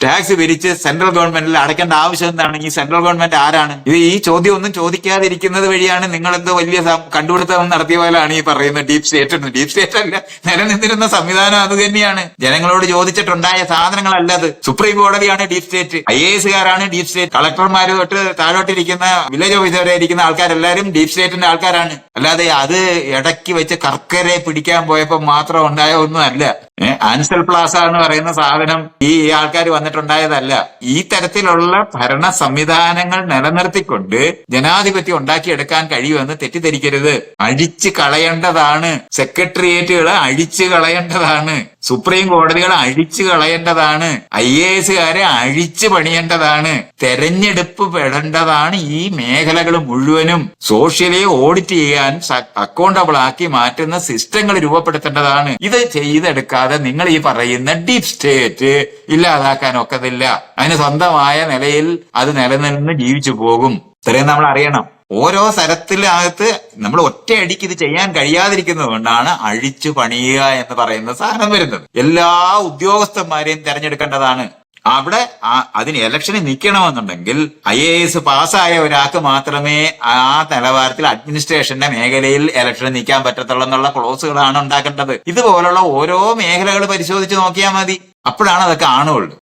Tax പിരിച്ച് central ഗവൺമെന്റിൽ അടയ്ക്കേണ്ട ആവശ്യം എന്താണ്? ഈ സെൻട്രൽ ഗവൺമെന്റ് ആരാണ്? ഇത് ഈ ചോദ്യം ഒന്നും ചോദിക്കാതിരിക്കുന്നത് വഴിയാണ് നിങ്ങൾ എന്തോ വലിയ കണ്ടുപിടുത്തം നടത്തിയ പോലെയാണ് ഈ പറയുന്നത് ഡീപ് സ്റ്റേറ്റ് ഡീപ് സ്റ്റേറ്റ് അല്ല നിലനിന്നിരുന്ന സംവിധാനം അത് തന്നെയാണ്. ജനങ്ങളോട് ചോദിച്ചിട്ടുണ്ടായ സാധനങ്ങളല്ല അത്. സുപ്രീം കോടതിയാണ് ഡീപ് സ്റ്റേറ്റ് ഐ എ എസുകാരാണ് ഡീപ് സ്റ്റേറ്റ് കളക്ടർമാർ തൊട്ട് താഴോട്ടിരിക്കുന്ന വില്ലേജ് ഓഫീസർ വരെ ഇരിക്കുന്ന ആൾക്കാരെല്ലാരും ഡീപ് സ്റ്റേറ്റിന്റെ ആൾക്കാരാണ്. അല്ലാതെ അത് ഇടയ്ക്ക് വെച്ച് കർക്കരെ പിടിക്കാൻ പോയപ്പോൾ മാത്രം ഉണ്ടായ ഒന്നുമല്ല ഏഹ് ആൻസൽ പ്ലാസ എന്ന് പറയുന്ന സാധനം ഈ ആൾക്കാർ വന്നിട്ടുണ്ടായതല്ല. ഈ തരത്തിലുള്ള ഭരണ സംവിധാനങ്ങൾ നിലനിർത്തിക്കൊണ്ട് ജനാധിപത്യം ഉണ്ടാക്കിയെടുക്കാൻ കഴിയുമെന്ന് തെറ്റിദ്ധരിക്കരുത്. അഴിച്ചു കളയേണ്ടതാണ്. സെക്രട്ടേറിയറ്റുകൾ അഴിച്ചു കളയേണ്ടതാണ്. സുപ്രീം കോടതികൾ അഴിച്ചു കളയേണ്ടതാണ്. ഐ എ എസുകാരെ അഴിച്ചു പണിയേണ്ടതാണ്. തെരഞ്ഞെടുപ്പ് പെടേണ്ടതാണ് ഈ മേഖലകൾ മുഴുവനും. സോഷ്യലി ഓഡിറ്റ് ചെയ്യാൻ അക്കൗണ്ടബിൾ ആക്കി മാറ്റുന്ന സിസ്റ്റങ്ങൾ രൂപപ്പെടുത്തേണ്ടതാണ്. ഇത് ചെയ്തെടുക്കാതെ നിങ്ങൾ ഈ പറയുന്ന ഡീപ് സ്റ്റേറ്റ് ഇല്ലാതാക്കാൻ ഒക്കത്തില്ല അതിന് സ്വന്തമായ നിലയിൽ അത് നിലനിന്ന് ജീവിച്ചു പോകും. ഇത്രയും നമ്മൾ അറിയണം. ഓരോ തരത്തിലകത്ത് നമ്മൾ ഒറ്റയടിക്ക് ഇത് ചെയ്യാൻ കഴിയാതിരിക്കുന്നത് കൊണ്ടാണ് അഴിച്ചു പണിയുക എന്ന് പറയുന്ന സാധനം വരുന്നത്. എല്ലാ ഉദ്യോഗസ്ഥന്മാരെയും തെരഞ്ഞെടുക്കേണ്ടതാണ്. അവിടെ അതിന് ഇലക്ഷന് നിൽക്കണമെന്നുണ്ടെങ്കിൽ ഐ എ എസ് പാസ്സായ ഒരാൾക്ക് മാത്രമേ ആ നിലവാരത്തിൽ അഡ്മിനിസ്ട്രേഷന്റെ മേഖലയിൽ ഇലക്ഷന് നിൽക്കാൻ പറ്റത്തുള്ളൂ എന്നുള്ള ക്ലോസുകളാണ് ഉണ്ടാക്കേണ്ടത്. ഇതുപോലുള്ള ഓരോ മേഖലകൾ പരിശോധിച്ച് നോക്കിയാൽ മതി. അപ്പോഴാണ് അതൊക്കെ കാണുള്ളൂ